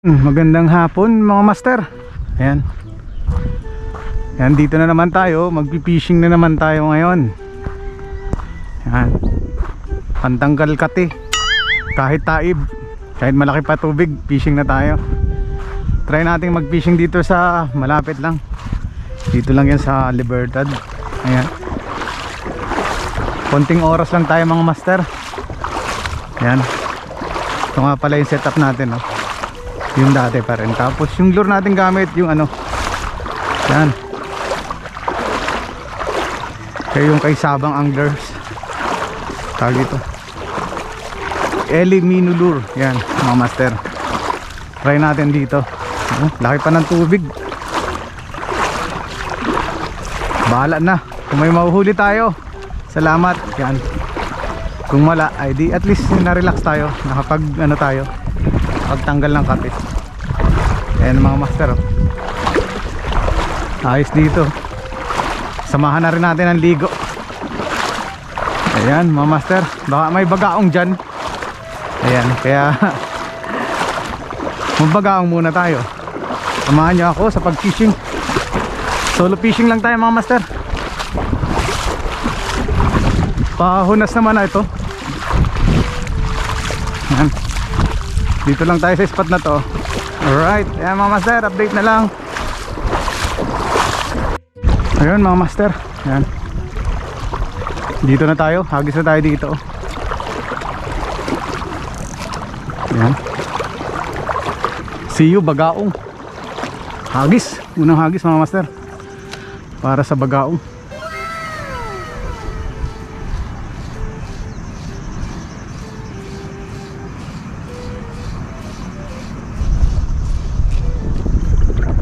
Hmm, Magandang hapon mga master. Ayan. Ayan dito na naman tayo. Magpipishing na naman tayo ngayon. Ayan. Pantanggal kati. Kahit taib. Kahit malaki pa tubig Fishing na tayo. Try natin mag-fishing dito sa Malapit lang. Dito lang yan sa Libertad. Ayan. Konting oras lang tayo mga master. Ayan. Ito nga pala yung setup natin no? Yung dati pa rin. Tapos yung lure natin gamit yung ano yan. Kaya yung kay Sabang Anglers. Tawag ito Eli Minu Lure. Yan mga master. Try natin dito. Oh, laki pa ng tubig. Bahala na. Kung may mahuhuli tayo salamat. Yan. Kung wala ay di at least na-relax tayo. Nakapag ano tayo pagtanggal ng kapit. Ayan mga master oh. ayos dito. Samahan na rin natin ang ligo. Ayan mga master. Baka may bagaong dyan. Ayan kaya magbagaong muna tayo. Samahan nyo ako sa pag fishing solo fishing lang tayo mga master. Pahunas naman na ito dito lang tayo sa spot na to. Alright. Ayan mga master update na lang. Ayun mga master. Ayan. Dito na tayo. Hagis na tayo dito. Ayan. See you bagaong. Hagis. Unang hagis mga master. Para sa bagaong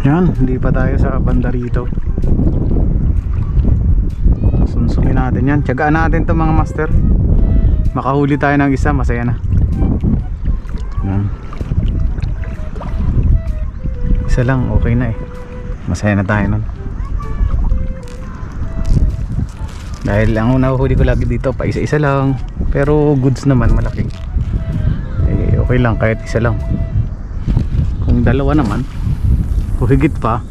Yan, hindi pa tayo sa banda rito. Sunsukin natin yan. Tiyagaan natin to mga master. Makahuli tayo ng isa, masaya na. Yan. Isa lang, okay na eh. Masaya na tayo nun. Dahil ang nahuhuli ko lagi dito, pa isa-isa lang. Pero goods naman, malaki. Eh, okay lang, kahit isa lang. Kung dalawa naman, o higit pa.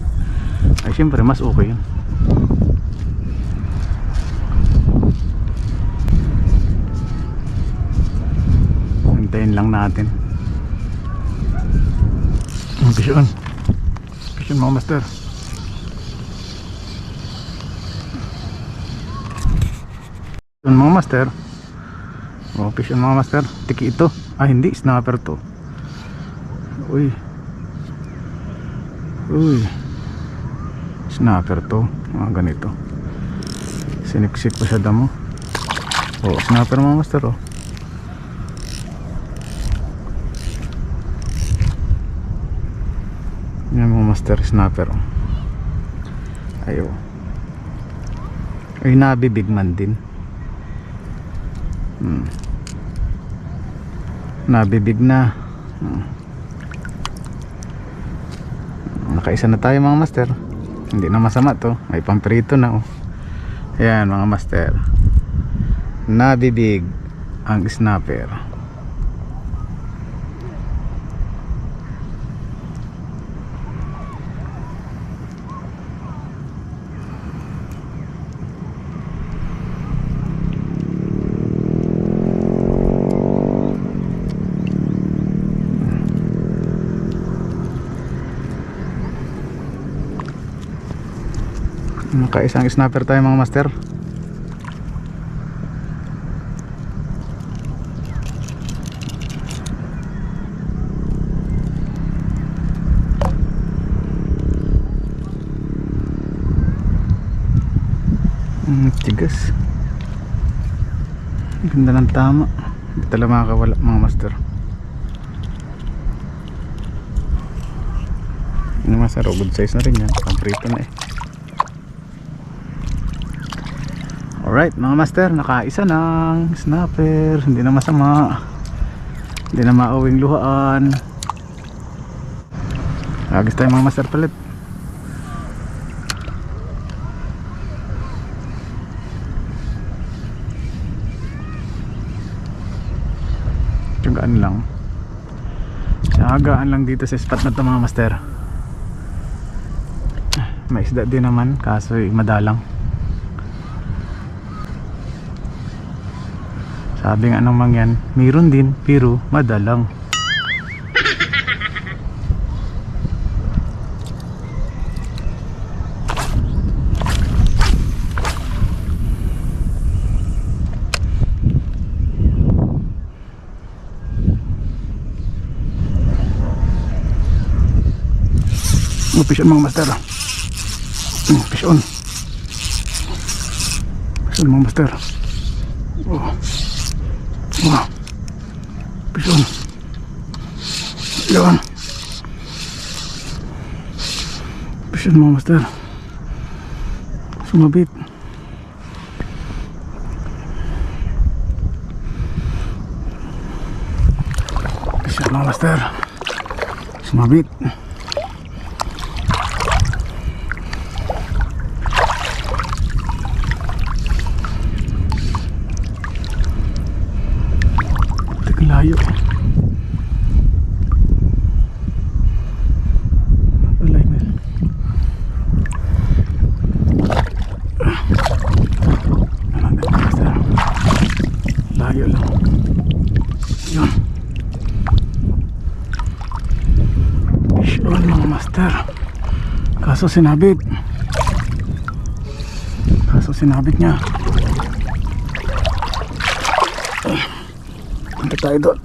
Ay syempre mas okay yun. Hintayin lang natin. Ang pisyon pisyon mga master. Pisyon mga master. O pisyon mga master. Tiki ito. Ah hindi. Snapper to. Uy Uy. Snapper to. Mga ganito. Siniksik pa sa damo. Oh, snapper mga master oh. Yan mga master snapper oh. Ayo. Ay nabibig man din. Hmm. Nabibig na. Hmm. Nakaisa na tayo mga master. Hindi na masama to. May pamprito na oh. Ayan mga master. Nabibig ang snapper nakaisang snapper tayo mga master. Mm, tigas. Ganda ng tama. Hindi tala makakawala mga master. Yung master? Oh, good size na rin yan. Pamprito na eh Alright mga master, nakaisa ng snapper, hindi na masama. Hindi na maawing luhaan. Agis tayo mga master palit. Tiyagaan lang. Tsaka Naagaan lang dito sa spot na to mga master. May isda din naman kaso madalang. Sabi nga naman yan, meron din pero madalang. Fish on mga master. Fish on. Fish on mga master. Oh. Oh. Fish on. Yan. Fish on mga master. Sumabit. Fish on mga master. Sumabit. Teka layo. Alay na. Ano na, master? Layo lang. Yun. Fish on mga master. Kaso sinabit. Kaso sinabit niya. Punta tayo doon.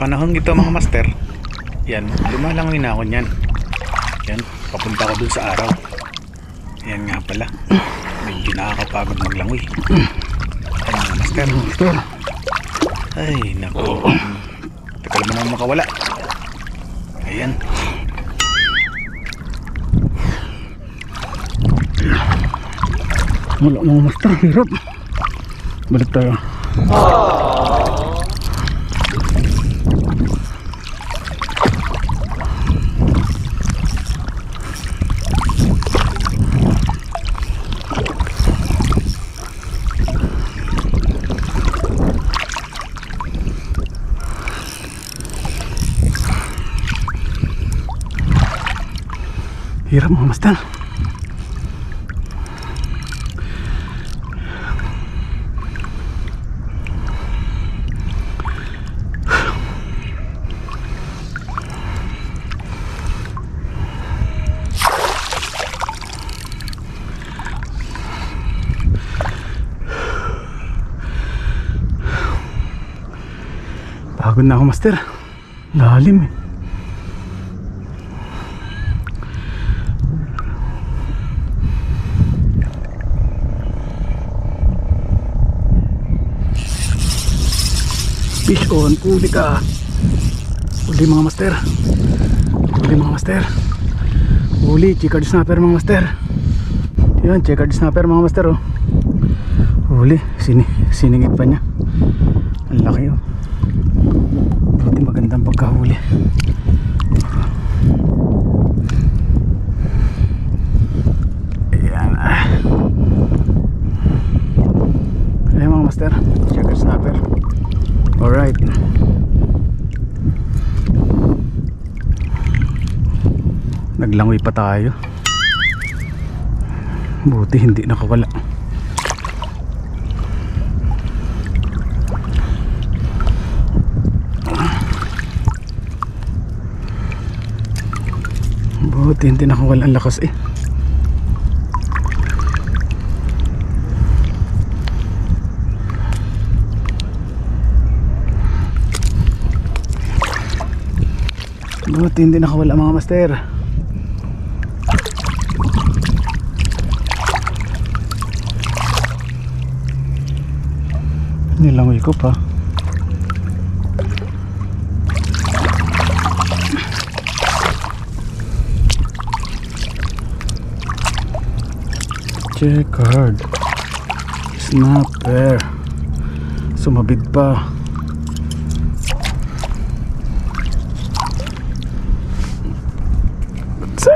Panahon ito mga master, yan, lumalangoy na ako niyan. Yan, papunta ko dun sa araw. Yan nga pala. Medyo nakakapagod maglangoy. Yan mga master. Master. Ay, nako. Tagal mo nang makawala. Ayan. Wala mga master. Hirap. Balik tayo. Hirap mga master. Pagod na ako master. Lalim eh. Fish on, huli ka. Huli mga master. Huli mga master. Huli, checkered snapper mga master. Yan, checkered snapper mga master oh. Huli, sini siningit pa niya. Ang laki oh. Buti magandang pagkahuli. Ayan ah. Ayan mga master, checkered snapper. Alright. Naglangoy pa tayo. Buti hindi nakawala. Buti hindi nakawala ang lakas eh. Buti hindi nakawala mga master. Nilangoy ko pa. Checkered. Snapper. Sumabit pa.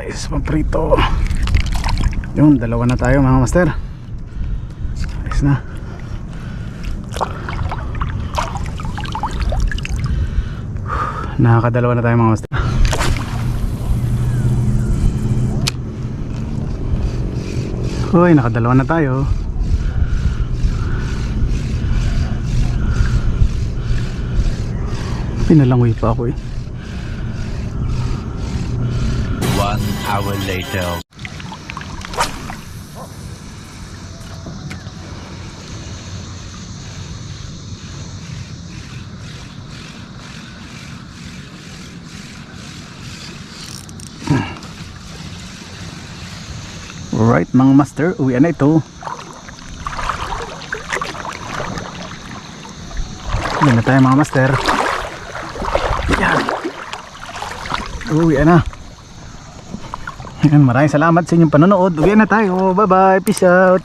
Good size, paprito. Yun, dalawa na tayo mga master. Ayos na. Nakakadalawa na tayo mga master. Hoy, nakadalawa na tayo. Pinalangoy pa ako eh. Hour later. Alright mga master, uwi na ito. Uwi na tayo mga master. Yan. Uwi na. Maraming salamat sa inyong panonood. Uwi na tayo. Bye bye. Peace out.